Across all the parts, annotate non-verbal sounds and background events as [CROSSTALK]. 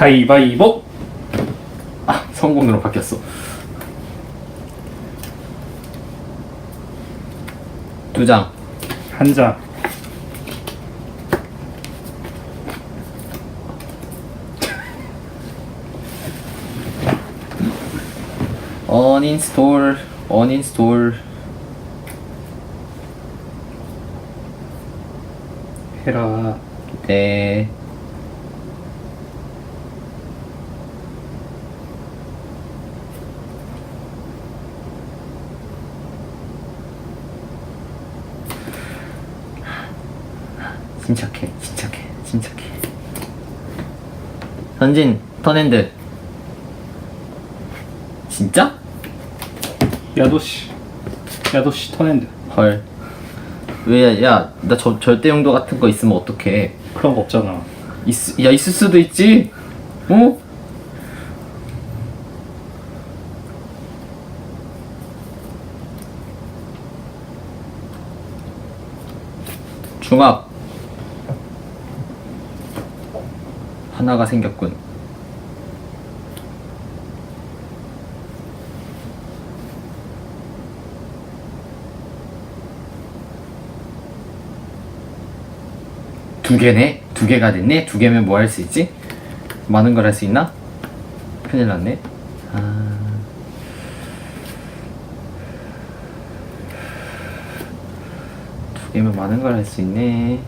가위바위보. 아 성공으로 바뀌었어 두장 한 장. 어닌스톨 어닌스톨 해라. 네 침착해 침착해 침착해 현진 턴핸드 진짜? 야도시. 야도시 턴핸드. 헐. 왜, 야, 나 저, 절대 용도 같은 거 있으면 어떡해. 그런 거 없잖아. 있, 야, 있을 수도 있지? 어? 중압. 하나가 생겼군. 두 개네? 두 개가 됐네? 두 개면 뭐 할 수 있지? 많은 걸 할 수 있나? 큰일 났네. 아... 두 개면 많은 걸 할 수 있네.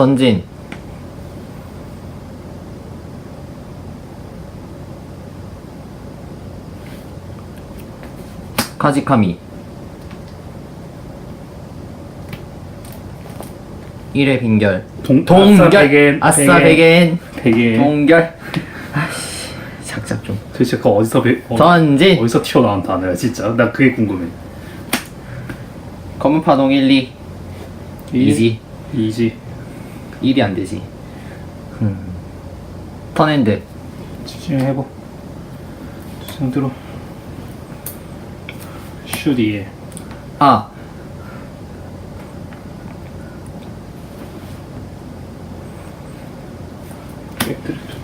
전진. 카지카미. 1회 빈결. 동- 동결. 아싸 백엔, 아싸 백엔. 동결. 아씨. 작작 좀. 도대체 그거 어디서 배, 어, 전진. 어디서 튀어나온 단어야 진짜. 나 그게 궁금해. 검은 파동 1, 2. 이지. 이지. 1이 안 되지. 음. 턴핸드. 집중해보. 들어. 슈디에. 아. 백드리프트.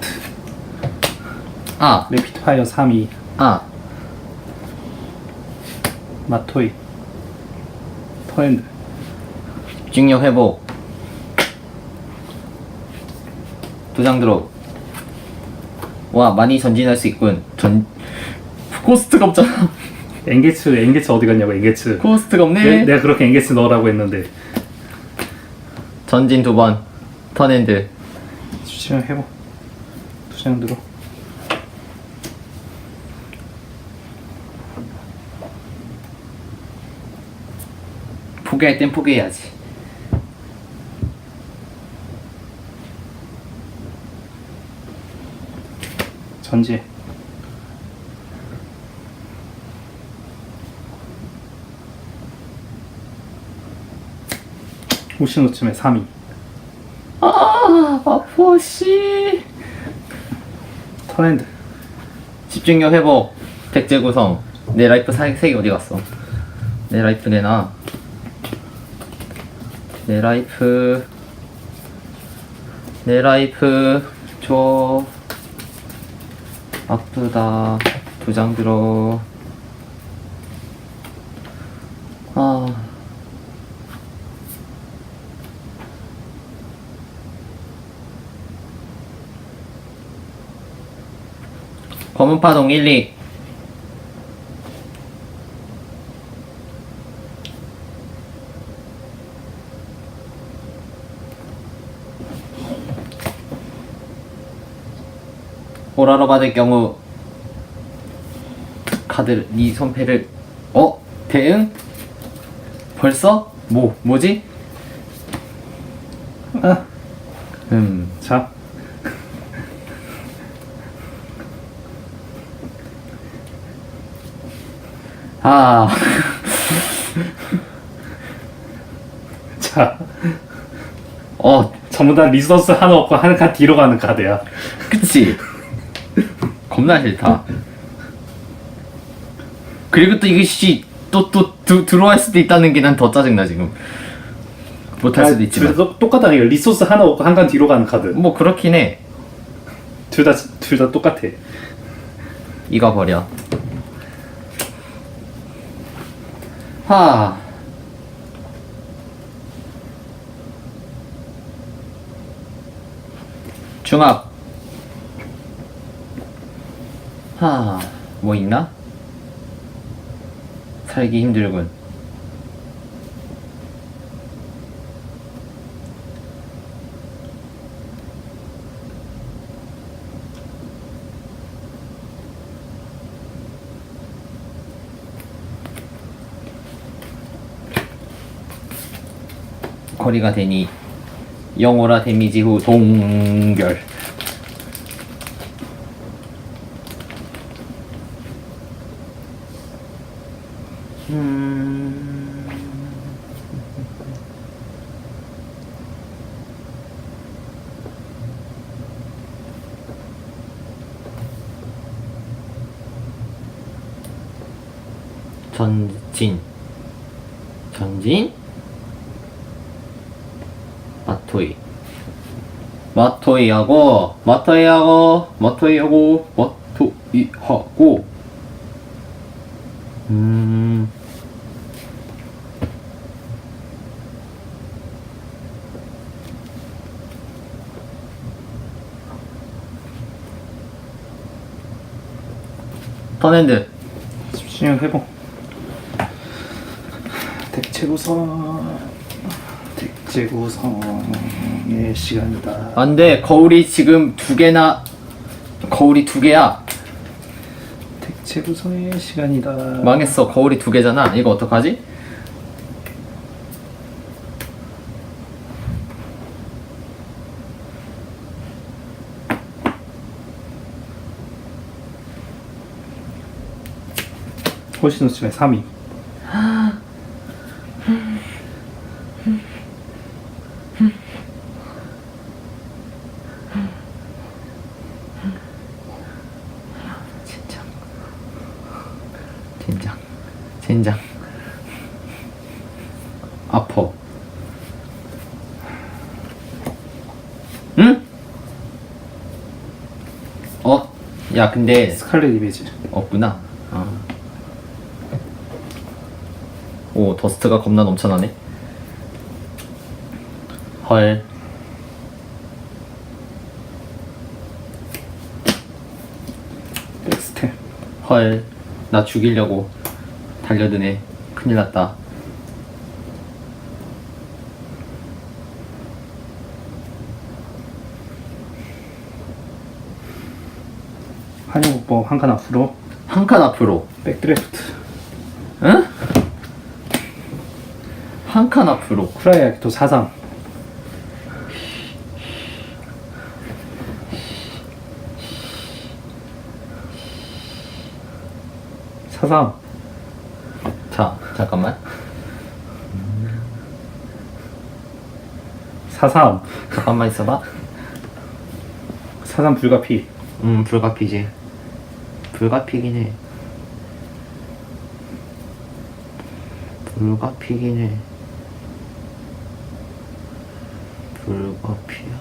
아. 레피트 파이어 3위. 아. 마토이. 턴핸드. 집중력 회복. 두 장 들어. 와, 많이 전진할 수 있군. 전, 코스트가 없잖아. 엥게츠, 엥게츠 어디 갔냐고, 엥게츠. 코스트가 없네. 내, 내가 그렇게 엥게츠 넣으라고 했는데. 전진 두 번. 턴핸드. 집중해보. 두장 들어. 포기할 땐 포기해야지. 전지. 호시노츠메 3위. 아, 씨. 턴핸드. 집중력 회복. 백제 구성. 내 라이프 사, 색이 어디 갔어? 내 라이프 내놔. 내 라이프. 내 라이프. 줘. 아프다. 두 장 들어. 아. 검은 파동 1, 2. 받을 경우 카드 이 손패를 어 대응 벌써 뭐 뭐지 아, 음 자. 아, [LAUGHS] 자. 어, 전부 다 리소스 하나 없고 한칸 뒤로 가는 카드야. 그치? 겁나 싫다. 그리고 또 이것이 또또 들어갈 수도 있다는 게 난 더 짜증나 지금. 못할 수도 있지만. 둘다 똑같다. 이거 리소스 하나 없고 한칸 뒤로 가는 카드. 뭐 그렇긴 해. 둘 다 둘 다 똑같아. 이거 버려. 하. 중압. 하. 뭐 있나? 살기 힘들군. 거리가 되니 영어라 데미지 후 동결 전진. 전진. 마토이. 마토이하고 마토이하고 마토이하고 마토이하고. 음. 턴핸드. 집중 회복. 대체 구성. 대체 구성의 시간이다. 안돼 거울이 지금 두 개나 거울이 두 개야 대체 구성의 시간이다. 망했어 거울이 두 개잖아 이거 어떡하지? 호시노 집에 3위. 젠장 젠장 젠장 아퍼 응? 어? 야 근데 스칼렛 이미지. 없구나 어. 오 더스트가 겁나 넘쳐나네 헐 백스텝. 헐, 나 죽이려고 달려드네. 큰일 났다. 한영국법 한 칸 앞으로. 한 칸 앞으로. 백드래프트. 응? 한 칸 앞으로. 쿠라야키토 4상. 사상 자, 잠깐만. 사삼 잠깐만 있어봐. 사삼 불가피 음, 불가피지. 불가피긴 해. 불가피긴 해. 불가피야.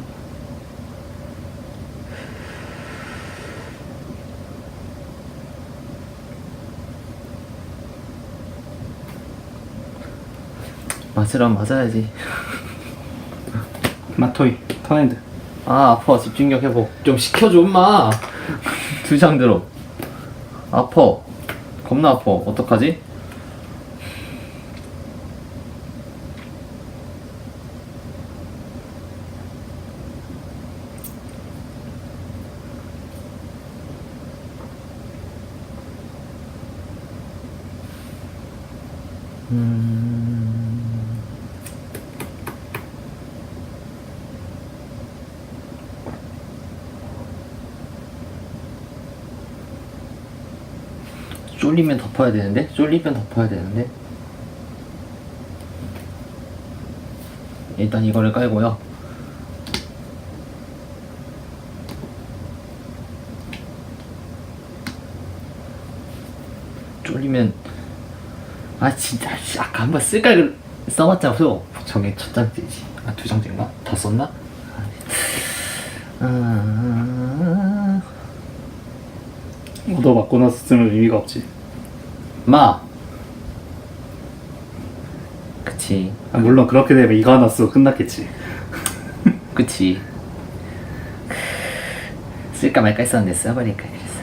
맞으라 맞아야지. [LAUGHS] 마토이 턴핸드 아 아파 집중력 회복 좀 시켜줘 엄마 [LAUGHS] 두 장 들어 아파 겁나 아파 어떡하지? 음... 쫄리면 덮어야 되는데? 쫄리면 덮어야 되는데? 일단 이거를 깔고요. 쫄리면 아 진짜 아까 한번 쓸까 써봤자고요. 저게 첫 장째지. 아두 장째인가? 다 썼나? 아... 아... 아. 얻어 맞고 나서 쓰면 의미가 없지. 마 그치 아, 물론 그렇게 되면 이거 하나 쓰고 끝났겠지. 그치 쓸까 말까 했었는데 써버릴까 이랬어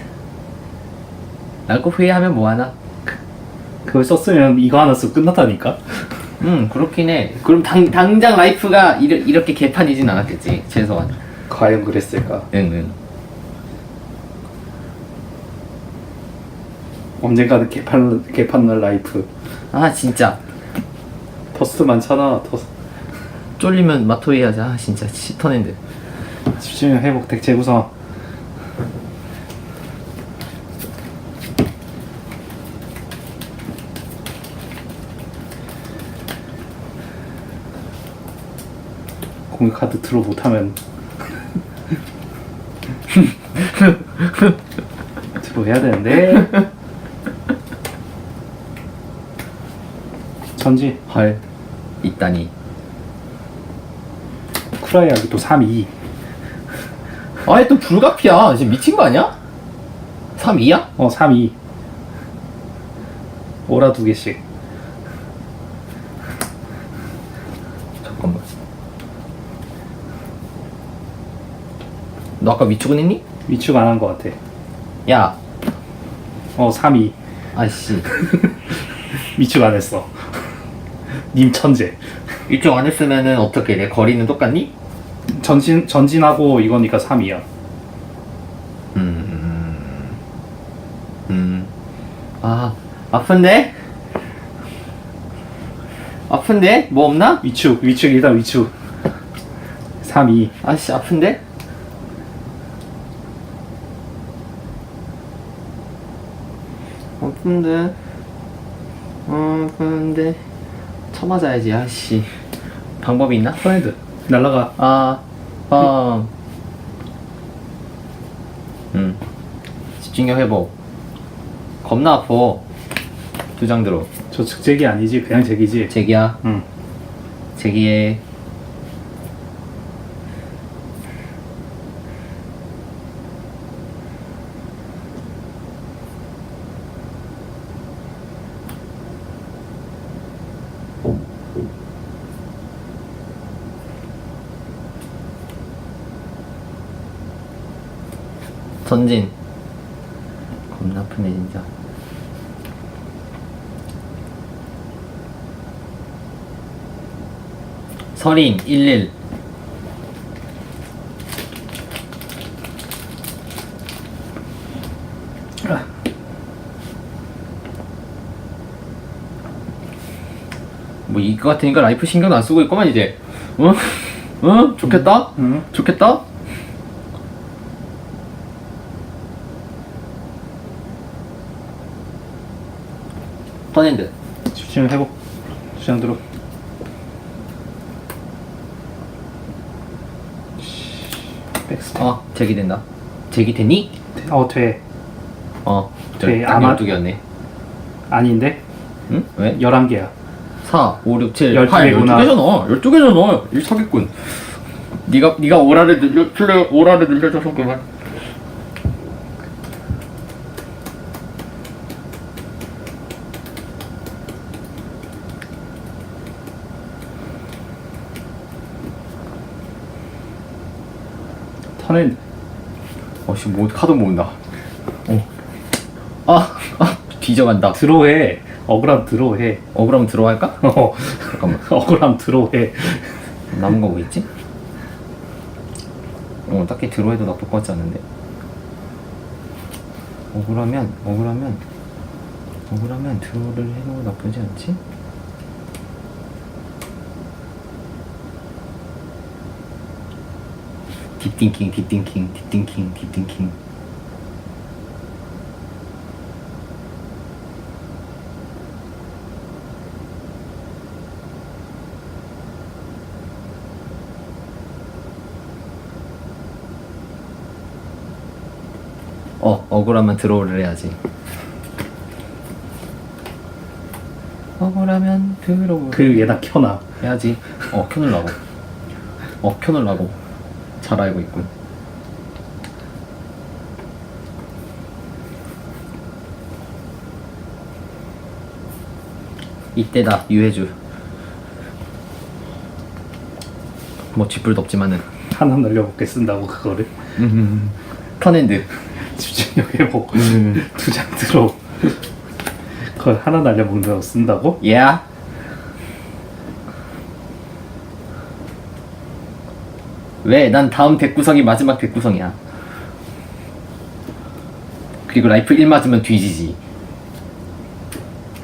라고 후회하면 뭐하나? 그걸 썼으면 이거 하나 쓰고 끝났다니까. 음 그렇긴 해 그럼 당, 당장 라이프가 이르, 이렇게 개판이진 않았겠지 최소한 과연 그랬을까? 응 응 언젠가는 개판 개판 날 라이프. 아 진짜 터스트 많잖아. 터스. 쫄리면 마토이 하자 아, 진짜 시터낸드 집중 회복 덱 재구성. 공유 카드 드로 못하면 [LAUGHS] 드로 해야 되는데 전지? 헐 있다니. 쿠라이아기 또 3, 2 아이 또 불가피야. 지금 미친 거 아니야? 3, 2야? 어, 3, 2 오라 두 개씩. 잠깐만. 너 아까 위축은 했니? 위축 안 한 것 같아. 야. 어, 3, 2 아씨. 위축 안 했어 님 천재 위축 안 했으면은 어떻게 내 거리는 똑같니? 전진, 전진하고 이거니까 3이야 음, 음, 아, 아픈데? 아픈데? 뭐 없나? 위축 위축 일단 위축 3, 2 아씨, 아픈데? 아픈데? 어, 아픈데? 쳐맞아야지, 아씨. 방법이 있나? 프렌드 날라가 아, 아. 음. 집중력 회복. 겁나 아파. 두 장 들어. 저 즉잭이 아니지 그냥 잭이지 제기야. 응 제기해. 전진. 겁나 아프네 진짜. 설인 11 아, 뭐 이거 같으니까 라이프 신경 안 쓰고 있구만 이제 어? 어? 좋겠다? 응 좋겠다? 턴핸드. 집중 회복 두장 들어 백스텝. 어 제기 된다. 제기 되니? 어돼. 어 돼, 딱 아마- 12개였네. 아닌데? 응? 왜? 11개야. 4, 5, 6, 7, 12 8, 개구나. 12개잖아. 12개잖아. 이 사기꾼. 니가 니가 오라를 늘려 오라를 늘려줘서 그만 턴엔 어씨 뭐 카드 모은다 어. 아, 아 뒤져간다 드로해 억울함 드로해 어 그럼 들어갈까? [LAUGHS] 어 잠깐만 억울함 드로해 남은 거 뭐 있지? 어 딱히 들어해도 나쁠 것 같지 않은데 억울하면 억울하면 억울하면 드로를 해도 나쁘지 않지? 딥띵킹 딥띵킹 딥띵킹 딥띵킹. 어 억울하면 드로우를 해야지. 억울하면 들어오 그 얘나 켜놔. 해야지. 어 켜놓으려고. 어 켜놓으려고 잘 알고 있군 이때다 유해주. 뭐 쥐뿔도 없지만은. 하나 날려볼게 쓴다고 그거를. [LAUGHS] [LAUGHS] 음 턴핸드. 집중력 회복. 음. 두장 들어. 그걸 하나 날려먹는다고 쓴다고? 예 왜? 난 다음 백구성이 마지막 백구성이야. 그리고 라이플 1 맞으면 뒤지지.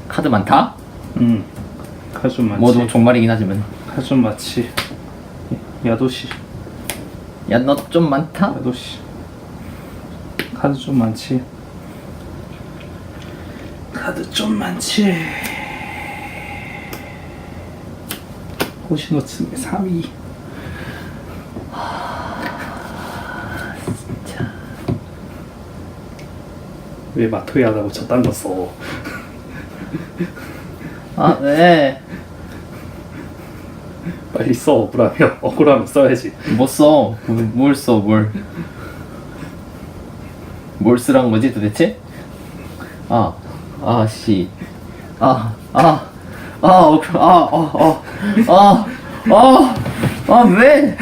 카드 많다? 응. 카주 많지. 뭐도 종말이긴 하지만. 카주 많지. 야도시. 야 너 좀 많다? 야도시. 카드 좀 많지. 카드 좀 많지. 호시노츠메 3위 왜 마토이 하다고 저딴 거 써? 아 네. 빨리 써 억울하면 억울하면 써야지 못 써 뭘 써 뭘. 뭘 쓰란 거지 도대체? 아, 아, 씨. 아, 아, 아, 어, 아, 아, 아, 아, 아, 아, 왜?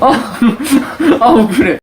아, 아, 억울해.